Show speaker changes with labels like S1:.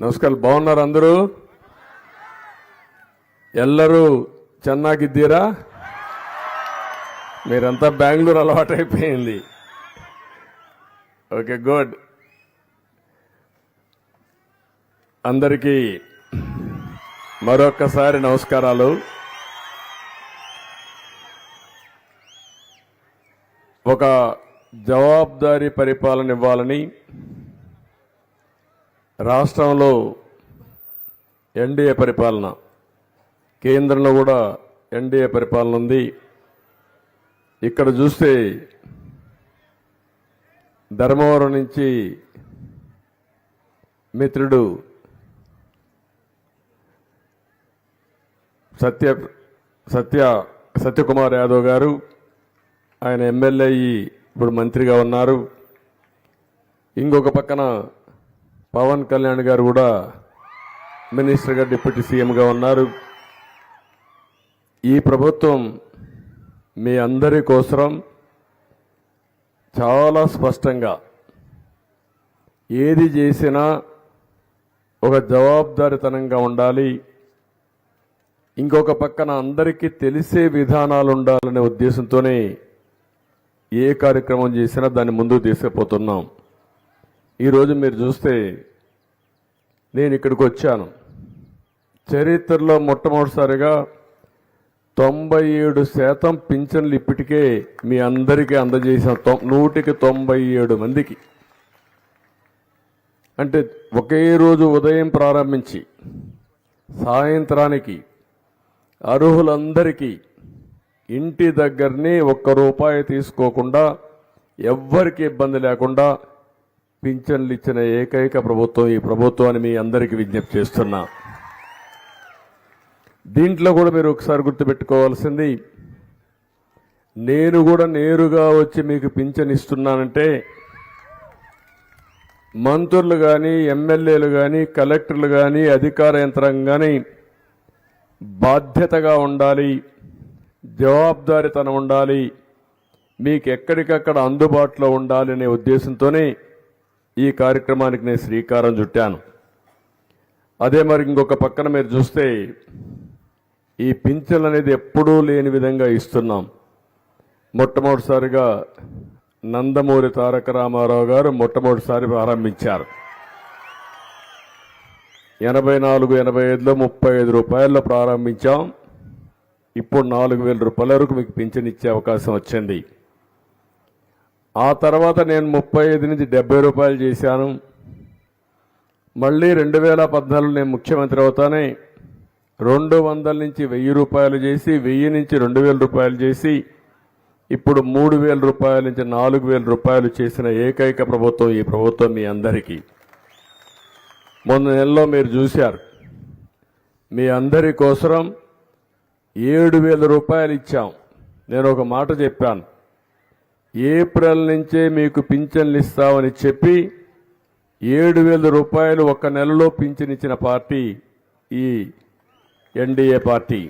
S1: నమస్కారం బాగున్నారు అందరూ ಎಲ್ಲರೂ ಚೆನ್ನಾಗಿದ್ದೀರಾ మీరంతా బెంగళూరు అలవాటైపోయింది ఓకే గుడ్ అందరికీ మరొక్కసారి నమస్కారాలు ఒక జవాబుదారీ పరిపాలన ఇవ్వాలని రాష్ట్రంలో ఎన్డీఏ పరిపాలన కేంద్రంలో కూడా ఎన్డీఏ పరిపాలన ఉంది. ఇక్కడ చూస్తే ధర్మవరం నుంచి మిత్రుడు సత్య సత్య సత్యకుమార్ యాదవ్ గారు. ఆయన ఎమ్మెల్యే ఇప్పుడు మంత్రిగా ఉన్నారు. ఇంకొక పక్కన పవన్ కళ్యాణ్ గారు కూడా మినిస్టర్గా డిప్యూటీ సీఎంగా ఉన్నారు. ఈ ప్రభుత్వం మీ అందరి కోసరం చాలా స్పష్టంగా ఏది చేసినా ఒక జవాబుదారితనంగా ఉండాలి. ఇంకొక పక్కన అందరికీ తెలిసే విధానాలు ఉండాలనే ఉద్దేశంతోనే ఏ కార్యక్రమం చేసినా దాన్ని ముందుకు తీసుకుపోతున్నాం. ఈరోజు మీరు చూస్తే నేను ఇక్కడికి వచ్చాను. చరిత్రలో మొట్టమొదటిసారిగా తొంభై ఏడు శాతం పింఛన్లు ఇప్పటికే మీ అందరికీ అందజేసిన తొ- నూటికి తొంభై ఏడు మందికి. అంటే ఒకే రోజు ఉదయం ప్రారంభించి సాయంత్రానికి అర్హులందరికీ ఇంటి దగ్గరనే ఒక్క రూపాయి తీసుకోకుండా ఎవ్వరికి ఇబ్బంది లేకుండా పింఛన్లు ఇచ్చిన ఏకైక ప్రభుత్వం ఈ ప్రభుత్వాన్ని మీ అందరికీ విజ్ఞప్తి చేస్తున్నా. దీంట్లో కూడా మీరు ఒకసారి గుర్తుపెట్టుకోవాల్సింది నేను కూడా నేరుగా వచ్చి మీకు పింఛన్ ఇస్తున్నానంటే మంత్రులు కానీ ఎమ్మెల్యేలు కానీ కలెక్టర్లు కానీ అధికార యంత్రాంగం కానీ బాధ్యతగా ఉండాలి జవాబుదారితనం ఉండాలి మీకు ఎక్కడికక్కడ అందుబాటులో ఉండాలనే ఉద్దేశంతోనే ఈ కార్యక్రమానికి నేను శ్రీకారం చుట్టాను. అదే మరి ఇంకొక పక్కన మీరు చూస్తే ఈ పింఛన్ అనేది ఎప్పుడూ లేని విధంగా ఇస్తున్నాం. మొట్టమొదటిసారిగా నందమూరి తారక రామారావు గారు మొట్టమొదటిసారి ప్రారంభించారు. ఎనభై నాలుగు ఎనభై ఐదులో ముప్పై ఐదు రూపాయల్లో ప్రారంభించాం. ఇప్పుడు నాలుగు వేల రూపాయల వరకు మీకు పింఛన్ ఇచ్చే అవకాశం వచ్చింది. ఆ తర్వాత నేను ముప్పై ఐదు నుంచి డెబ్బై రూపాయలు చేశాను. మళ్ళీ రెండు వేల పద్నాలుగు నేను ముఖ్యమంత్రి అవుతానే రెండు వందల నుంచి వెయ్యి రూపాయలు చేసి వెయ్యి నుంచి రెండు వేల రూపాయలు చేసి ఇప్పుడు మూడు వేల రూపాయల నుంచి నాలుగు వేల రూపాయలు చేసిన ఏకైక ప్రభుత్వం ఈ ప్రభుత్వం మీ అందరికీ. మొన్న నెలలో మీరు చూశారు. మీ అందరి కోసరం ఏడు వేల రూపాయలు ఇచ్చాం. నేను ఒక మాట చెప్పాను. ఏప్రిల్ నుంచే మీకు పింఛన్లు ఇస్తామని చెప్పి ఏడు వేల రూపాయలు ఒక నెలలో పింఛన్ ఇచ్చిన పార్టీ ఈ ఎన్డీఏ పార్టీ.